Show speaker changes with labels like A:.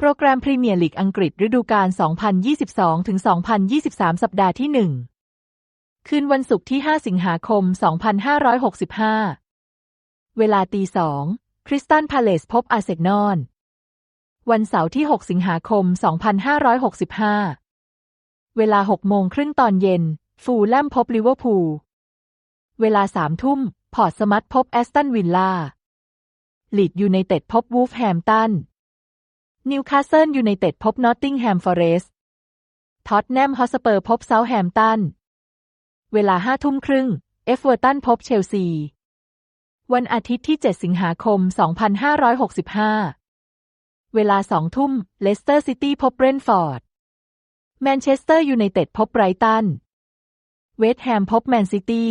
A: โปรแกรมพรีเมียร์ลีกอังกฤษฤดูกาล 2022-2023 สัปดาห์ที่ 1 คืนวันศุกร์ที่ 5 สิงหาคม 2565 เวลาตีสองคริสตันพาเลสพบอาร์เซนอลวันเสาร์ที่ 6 สิงหาคม 2565 เวลา 6 โมงครึ่งตอนเย็น ฟูลแลมพบลิเวอร์พูล เวลา 3 ทุ่ม พอร์ตสมัตพบแอสตันวิลล่า ลีดยูไนเต็ดพบวูฟแฮมตัน นิวคาสเซิลยูไนเต็ดพบนอตติงแฮมฟอเรสต์ท็อตแนมฮอสเปอร์พบเซาท์แฮมตัน เวลาห้าทุ่มครึ่ง เอฟเวอร์ตันพบเชลซี วันอาทิตย์ที่ 7 สิงหาคม 2565 เวลาสองทุ่ม เลสเตอร์ซิตี้พบเบรนท์ฟอร์ด แมนเชสเตอร์ยูไนเต็ดพบไบรตัน เวสต์แฮมพบแมนซิตี้